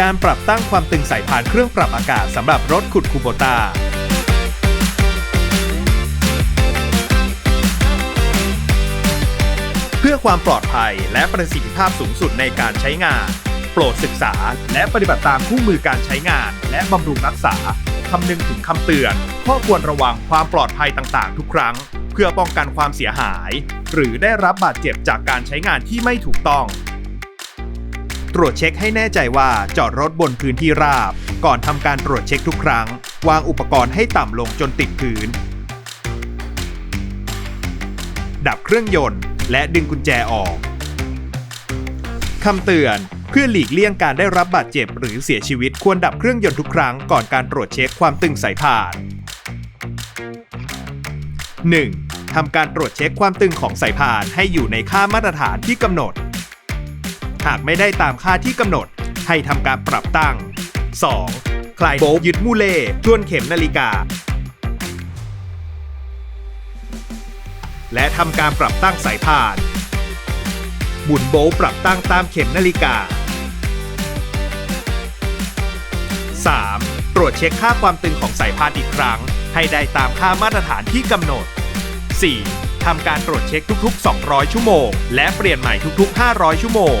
การปรับตั้งความตึงสายพานเครื่องปรับอากาศสำหรับรถขุดคูโบตาเพื่อความปลอดภัยและประสิทธิภาพสูงสุดในการใช้งาน โปรดศึกษาและปฏิบัติตามคู่มือการใช้งาน และบำรุงรักษาคำนึงถึงคำเตือน ข้อควรระวังความปลอดภัยต่างๆ ทุกครั้ง เพื่อป้องกันความเสียหาย หรือได้รับบาดเจ็บจากการใช้งานที่ไม่ถูกต้อง ตรวจเช็คให้แน่ใจว่าจอดรถบนพื้นที่ราบ ก่อนทำการตรวจเช็คทุกครั้ง วางอุปกรณ์ให้ต่ำลงจนติดพื้น ดับเครื่องยนต์ และดึงกุญแจออกคำเตือนเพื่อหลีกเลี่ยงการได้รับบาดเจ็บหรือเสียชีวิตควรดับเครื่องยนต์ทุกครั้งก่อนการตรวจเช็คความตึงสายพาน 1. ทำการตรวจเช็คความตึงของสายพานให้อยู่ในค่ามาตรฐานที่กำหนด หากไม่ได้ตามค่าที่กำหนด ให้ทำการปรับตั้ง 2. คลายโบ๊ทยึดมูเล่ทวนเข็มนาฬิกา และทำการปรับตั้งสายพานหมุนโบ๊ทปรับตั้งตามเข็มนาฬิกา 3. ตรวจเช็คค่าความตึงของสายพานอีกครั้ง ให้ได้ตามค่ามาตรฐานที่กำหนด 4. ทำการตรวจเช็คทุกๆ 200 ชั่วโมง และเปลี่ยนใหม่ทุกๆ 500 ชั่วโมง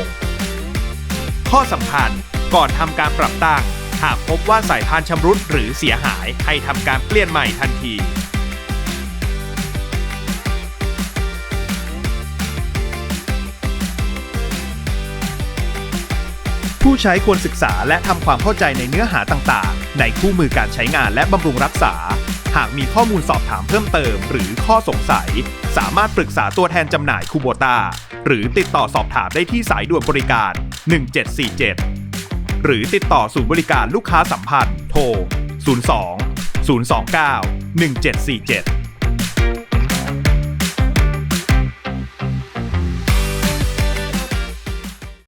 ข้อสำคัญก่อนทำการปรับตั้ง หากพบว่าสายพานชำรุดหรือเสียหายให้ทำการเปลี่ยนใหม่ทันทีผู้ใช้ควรศึกษาและทำความเข้าใจในเนื้อหาต่างๆ ในคู่มือการใช้งานและบำรุงรักษา หากมีข้อมูลสอบถามเพิ่มเติม หรือข้อสงสัย สามารถปรึกษาตัวแทนจำหน่ายคูโบตาหรือติดต่อสอบถามได้ที่สายด่วนบริการ 1747 หรือติดต่อศูนย์บริการลูกค้าสัมพันธ์โทร 02 029 1747